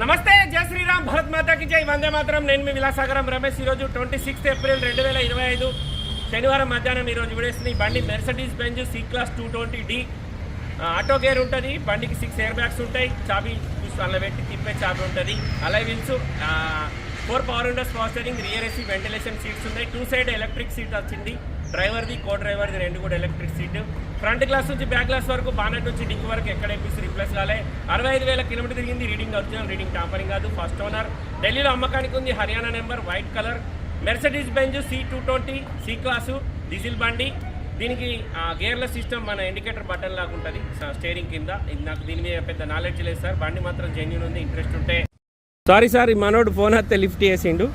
నమస్తే జయ శ్రీరామ్ భరత్ మాతాకి జై. వందే మాత్రం. నేను మీ విలాసాగరం రమేష్. ఈరోజు ట్వంటీ సిక్స్త్ ఏప్రిల్ రెండు వేల ఇరవై ఐదు శనివారం మధ్యాహ్నం ఈరోజు విడేసింది. ఈ బండి Mercedes Benz C class two twenty D auto gear ఉంటుంది. బండికి సిక్స్ ఎయిర్ బ్యాగ్స్ ఉంటాయి. చాబీ అలా పెట్టి తిప్పే చాబీ ఉంటుంది. Alloy wheels four power windows power steering rear AC ventilation seats ఉన్నాయి. టూ సైడ్ ఎలక్ట్రిక్ సీట్ వచ్చింది. డ్రైవర్ది కో డ్రైవర్ది రెండు కూడా ఎలక్ట్రిక్ సీట్. ఫ్రంట్ గ్లాస్ నుంచి బ్యాక్ గ్లాస్ వరకు బానెట్ నుంచి డిక్ వరకు ఎక్కడ ఎప్పిసి రీప్లేస్ కాలే. అరవై ఐదు వేల కిలోమీటర్ తిరిగింది రీడింగ్ ఒరిజినల్ రీడింగ్ టాంపరింగ్ కాదు ఫస్ట్ ఓనర్. ఢిల్లీలో అమ్మకానికి ఉంది Haryana number white colour. Mercedes Benz C two twenty C class diesel బండి. దీనికి గేర్ల సిస్టమ్ మన ఇండికేటర్ బటన్ లాగా ఉంటుంది. స్టేరింగ్ కింద. ఇది నాకు దీని మీద పెద్ద నాలెడ్జ్ లేదు సార్. బండి మాత్రం జెన్యున్ ఉంది ఇంట్రెస్ట్ ఉంటే. సారీ సార్ ఈ మనోడు ఫోన్ అయితే లిఫ్ట్ చేసిండు.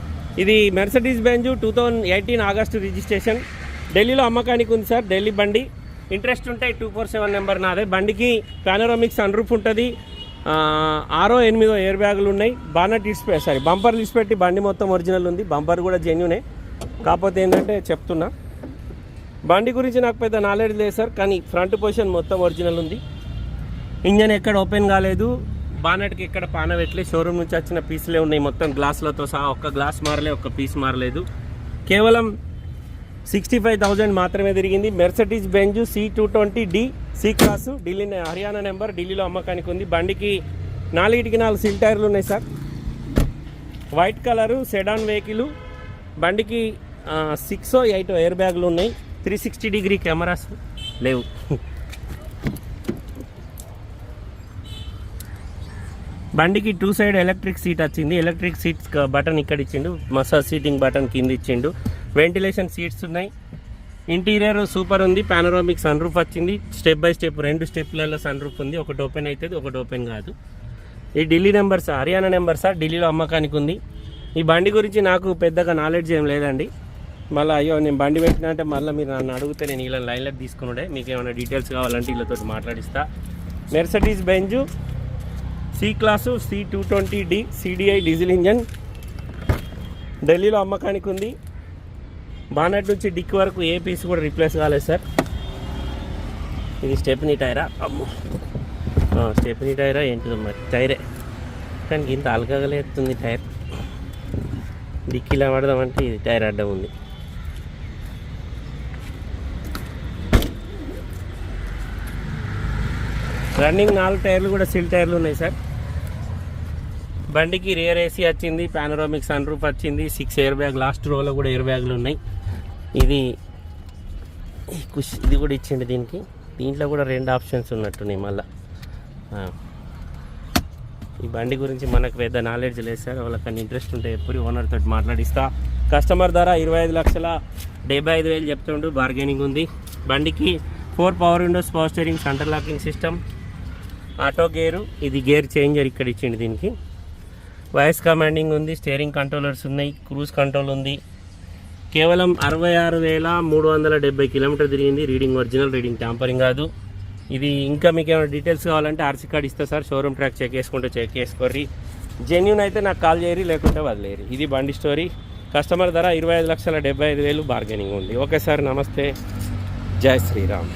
ఇది Mercedes Benz two thousand eighteen August registration. ఢిల్లీలో అమ్మకానికి ఉంది సార్ ఢిల్లీ బండి. ఇంట్రెస్ట్ ఉంటే టూ ఫోర్ సెవెన్ నెంబర్ నాదే. బండికి పానోరామిక్ సన్ రూఫ్ ఉంటుంది ఆరో ఎనిమిదో ఎయిర్ బ్యాగులు ఉన్నాయి. బానట్ ఇడిచిపె సారీ బంపర్ ఇడిచిపెట్టి బండి మొత్తం ఒరిజినల్ ఉంది. బంపర్ కూడా జెన్యునే కాకపోతే ఏంటంటే చెప్తున్నా బండి గురించి నాకు పెద్ద నాలెడ్జ్ లేదు సార్ కానీ ఫ్రంట్ పొజిషన్ మొత్తం ఒరిజినల్ ఉంది. ఇంజన్ ఎక్కడ ఓపెన్ కాలేదు. బానట్కి ఎక్కడ పాన పెట్టలే షోరూమ్ నుంచి వచ్చిన పీసులే ఉన్నాయి. మొత్తం గ్లాసులతో సహా ఒక్క గ్లాస్ మారలే ఒక్క పీస్ మారలేదు. కేవలం సిక్స్టీ ఫైవ్ థౌజండ్ మాత్రమే తిరిగింది. Mercedes Benz C two twenty D C class Delhi Haryana number ఢిల్లీలో అమ్మకానికి ఉంది. బండికి నాలుగిటికి నాలుగు సిల్ టైర్లు ఉన్నాయి sir. White colour sedan vehicle బండికి సిక్స్ ఎయిట్ ఎయిర్ బ్యాగులు ఉన్నాయి. త్రీ సిక్స్టీ డిగ్రీ కెమెరాస్ లేవు. బండికి టూ సైడ్ ఎలక్ట్రిక్ సీట్ వచ్చింది. ఎలక్ట్రిక్ సీట్స్ బటన్ ఇక్కడ ఇచ్చిండు. మసాజ్ సీటింగ్ బటన్ కింద ఇచ్చిండు. వెంటిలేషన్ సీట్స్ ఉన్నాయి. ఇంటీరియర్ సూపర్ ఉంది పానరామిక్ సన్ రూఫ్ వచ్చింది. స్టెప్ బై స్టెప్ రెండు స్టెప్లలో సన్ రూఫ్ ఉంది. ఒకటి ఓపెన్ అవుతుంది ఒకటి ఓపెన్ కాదు. ఈ Delhi number sir Haryana number sir ఢిల్లీలో అమ్మకానికి ఉంది. ఈ బండి గురించి నాకు పెద్దగా నాలెడ్జ్ ఏం లేదండి. మళ్ళీ అయ్యో నేను బండి పెట్టినా అంటే మళ్ళీ మీరు నన్ను అడిగితే నేను ఇలా లైన్లో తీసుకున్నాడే మీకు ఏమైనా డీటెయిల్స్ కావాలంటే వీళ్ళతో మాట్లాడిస్తా. Mercedes Benz C class C two twenty D CDI diesel engine ఢిల్లీలో అమ్మకానికి ఉంది. బానట్ నుంచి డిక్ వరకు ఏ పీస్ కూడా రీప్లేస్ కాలేదు సార్. ఇది స్టెప్నీ టైరా. అమ్మో. ఆ, స్టెప్నీ టైరా ఏంటిదో మరి. టైరే. కానీ ఇంత అలకగలేస్తుంది టైర్. డిక్కీలా పడదామంటే ఇది టైర్ అడ్డం ఉంది. రన్నింగ్ నాలుగు టైర్లు కూడా సిల్ టైర్లు ఉన్నాయి సార్. బండికి రియర్ ఏసీ వచ్చింది పానరామిక్ సన్ రూఫ్ వచ్చింది సిక్స్ ఎయిర్ బ్యాగ్ లాస్ట్ రోలో కూడా ఎయిర్ బ్యాగ్లు ఉన్నాయి. ఇది కుష్ ఇది కూడా ఇచ్చిండు దీనికి. దీంట్లో కూడా రెండు ఆప్షన్స్ ఉన్నట్టున్నాయి మళ్ళీ. ఈ బండి గురించి మనకు పెద్ద నాలెడ్జ్ లేదు సార్. వాళ్ళకన్నా ఇంట్రెస్ట్ ఉంటే ఎప్పుడు ఓనర్ తోటి మాట్లాడిస్తా. కస్టమర్ ధర ఇరవై ఐదు లక్షల డెబ్బై ఐదు వేలు చెప్తుండు. బార్గెనింగ్ ఉంది. బండికి four power windows power steering centre locking system auto gear ఇది గేర్ చేంజర్ ఇక్కడ ఇచ్చిండు దీనికి. వాయిస్ కమాండింగ్ ఉంది స్టీరింగ్ కంట్రోలర్స్ ఉన్నాయి క్రూజ్ కంట్రోల్ ఉంది. కేవలం అరవై ఆరు వేల మూడు వందల డెబ్బై కిలోమీటర్ తిరిగింది రీడింగ్ ఒరిజినల్ రీడింగ్ ట్యాంపరింగ్ కాదు. ఇది ఇంకా మీకు ఏమైనా డీటెయిల్స్ కావాలంటే ఆర్సీ కార్డ్ ఇస్తా సార్ షోరూమ్ ట్రాక్ చెక్ చేసుకుంటే చెక్ చేసుకోర్రి. జెన్యున్ అయితే నాకు కాల్ చేయరి లేకుంటే వదిలేరు ఇది బండి స్టోరీ. కస్టమర్ ధర ఇరవై ఐదు లక్షల డెబ్బై ఐదు వేలు బార్గెనింగ్ ఉంది. ఓకే సార్ నమస్తే. జై శ్రీరామ్.